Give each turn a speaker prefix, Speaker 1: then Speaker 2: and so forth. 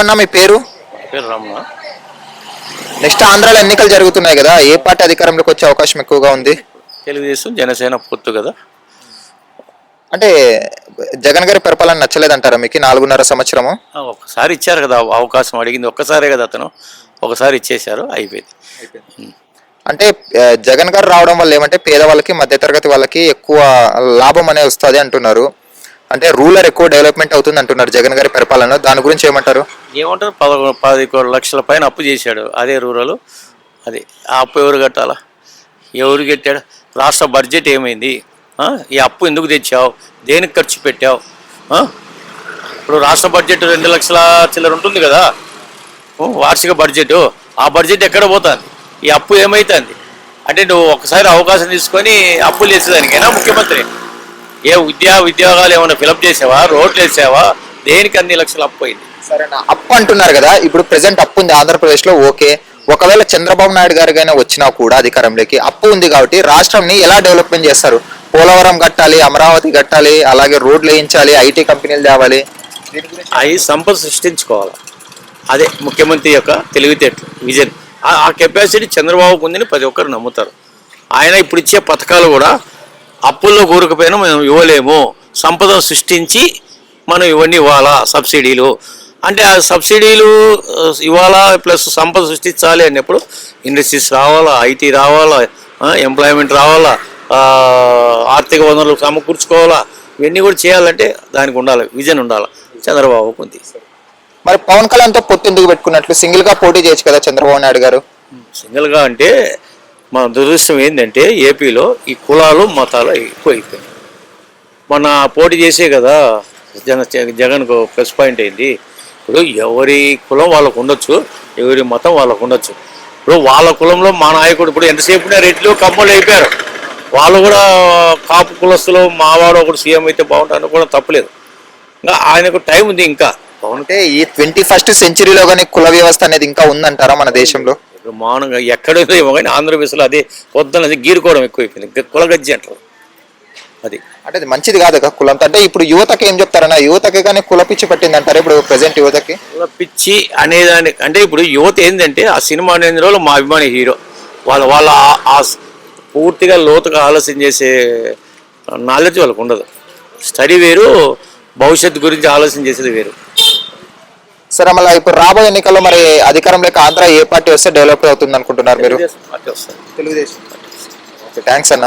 Speaker 1: ఏమన్నా మీ పేరు?
Speaker 2: పేరు రమణ.
Speaker 1: నెక్స్ట్ ఆంధ్రాలో ఎన్నికలు జరుగుతున్నాయి కదా ఏ పార్టీ అధికారంలోకి వచ్చే అవకాశం ఎక్కువగా ఉంది?
Speaker 2: తెలుగుదేశం జనసేన పొత్తు కదా.
Speaker 1: అంటే జగన్ గారి పరిపాలన నచ్చలేదంటారా మీకు నాలుగున్నర సంవత్సరము?
Speaker 2: ఆ, ఒక్కసారి ఇచ్చారు కదా అవకాశం అడిగింది. ఒక్కసారే కదా అతను. ఒకసారి ఇచ్చేశారు అయిపోయింది.
Speaker 1: అంటే జగన్ గారు రావడం వల్ల ఏమంటే పేదవాళ్ళకి మధ్యతరగతి వాళ్ళకి ఎక్కువ లాభం అనేది వస్తుంది అంటున్నారు. అంటే రూరల్ ఎక్కువ డెవలప్మెంట్ అవుతుంది అంటున్నారు జగన్ గారి పరిపాలన దాని గురించి ఏమంటారు?
Speaker 2: ఏమంటారు? పదకొండు పది లక్షల పైన అప్పు చేశాడు అదే రూరల్. అది ఆ అప్పు ఎవరు కట్టాలా? ఎవరు కట్టాడు? రాష్ట్ర బడ్జెట్ ఏమైంది? ఈ అప్పు ఎందుకు తెచ్చావు? దేనికి ఖర్చు పెట్టావు? ఇప్పుడు రాష్ట్ర బడ్జెట్ రెండు లక్షల చిల్లర ఉంటుంది కదా? వార్షిక బడ్జెట్. ఆ బడ్జెట్ ఎక్కడ పోతుంది? ఈ అప్పు ఏమవుతుంది అంటే నువ్వు ఒకసారి అవకాశం తీసుకొని అప్పులు చేసేదానికైనా ముఖ్యమంత్రి? ఏ ఉద్యోగ ఉద్యోగాలు ఏమైనా ఫిలప్ చేసావా? రోడ్లు వేసావా? దేనికి అన్ని లక్షలు అప్పు అయింది
Speaker 1: సరేనా. అప్పు అంటున్నారు కదా ఇప్పుడు ప్రెసెంట్ అప్పు ఉంది ఆంధ్రప్రదేశ్లో ఓకే. ఒకవేళ చంద్రబాబు నాయుడు గారికైనా వచ్చినా కూడా అధికారంలోకి అప్పు ఉంది కాబట్టి రాష్ట్రంని ఎలా డెవలప్మెంట్ చేస్తారు? పోలవరం కట్టాలి అమరావతి కట్టాలి అలాగే రోడ్లు వేయించాలి ఐటీ కంపెనీలు తేవాలి.
Speaker 2: అవి సంపద సృష్టించుకోవాలి? అదే ముఖ్యమంత్రి యొక్క తెలివితేటలు విజన్. ఆ- ఆ కెపాసిటీ చంద్రబాబుకు ఉందని ప్రతి ఒక్కరు నమ్ముతారు. ఆయన ఇప్పుడు ఇచ్చే పథకాలు కూడా అప్పుల్లో కూరకపోయినా మనం ఇవ్వలేము. సంపదను సృష్టించి మనం ఇవన్నీ ఇవ్వాలా సబ్సిడీలు? అంటే ఆ సబ్సిడీలు ఇవ్వాలా ప్లస్ సంపద సృష్టించాలి అన్నప్పుడు ఇండస్ట్రీస్ రావాలా ఐటీ రావాలా ఎంప్లాయ్మెంట్ రావాలా ఆర్థిక వనరులు సమకూర్చుకోవాలా ఇవన్నీ కూడా చేయాలంటే దానికి ఉండాలి విజన్ ఉండాలి. చంద్రబాబుకు ఉంది
Speaker 1: మరి పవన్ కళ్యాణ్తో పొత్తు ఎందుకు పెట్టుకున్నట్లు? సింగిల్గా పోటీ చేయొచ్చు కదా చంద్రబాబు నాయుడు గారు?
Speaker 2: సింగిల్గా అంటే మన దురదృష్టం ఏంటంటే ఏపీలో ఈ కులాలు మతాలు ఎక్కువ అయిపోయినాయి మొన్న పోటీ చేసే కదా జన జగన్కు ప్లస్ పాయింట్ అయింది. ఇప్పుడు ఎవరి కులం వాళ్ళకు ఉండొచ్చు ఎవరి మతం వాళ్ళకు ఉండొచ్చు. ఇప్పుడు వాళ్ళ కులంలో మా నాయకుడు ఇప్పుడు ఎంతసేపు రెడ్లు కమ్మలు అయిపోయారు. వాళ్ళు కూడా కాపు కులస్తులు మావాడు ఒకడు సీఎం అయితే బాగుంటారని కూడా తప్పలేదు. ఇంకా ఆయనకు టైం ఉంది ఇంకా.
Speaker 1: అంటే ఈ ట్వంటీ ఫస్ట్ సెంచరీలో కానీ కుల వ్యవస్థ అనేది ఇంకా ఉందంటారా మన దేశంలో?
Speaker 2: బ్రహ్మాండంగా ఎక్కడో ఏమో కానీ ఆంధ్రప్రదేశ్లో అదే పొద్దున అది గీరుకోవడం ఎక్కువైపోయింది. కులగజ్జి అంటారు. అది.
Speaker 1: అంటే అది మంచిది కాదు కదా కులంతో అంటే ఇప్పుడు యువతకి ఏం చెప్తారన్న యువతకి కానీ కుల పిచ్చి పట్టింది అంటారు ఇప్పుడు ప్రెసెంట్ యువతకి?
Speaker 2: కుల పిచ్చి అనేదాని అంటే ఇప్పుడు యువత ఏంటంటే ఆ సినిమా అనేది రోజులు మా అభిమాని హీరో. వాళ్ళ వాళ్ళ ఆ- పూర్తిగా లోతుగా ఆలోచన చేసే నాలెడ్జ్ వాళ్ళకు ఉండదు. స్టడీ వేరు భవిష్యత్తు గురించి ఆలోచన చేసేది వేరు.
Speaker 1: సరే మళ్ళీ ఇప్పుడు రాబోయే ఎన్నికల్లో మరి అధికారంలోకి ఆంధ్ర ఏ పార్టీ వస్తే డెవలప్ అవుతుంది అనుకుంటున్నారు మీరు? తెలుగుదేశం థ్యాంక్స్ అన్న.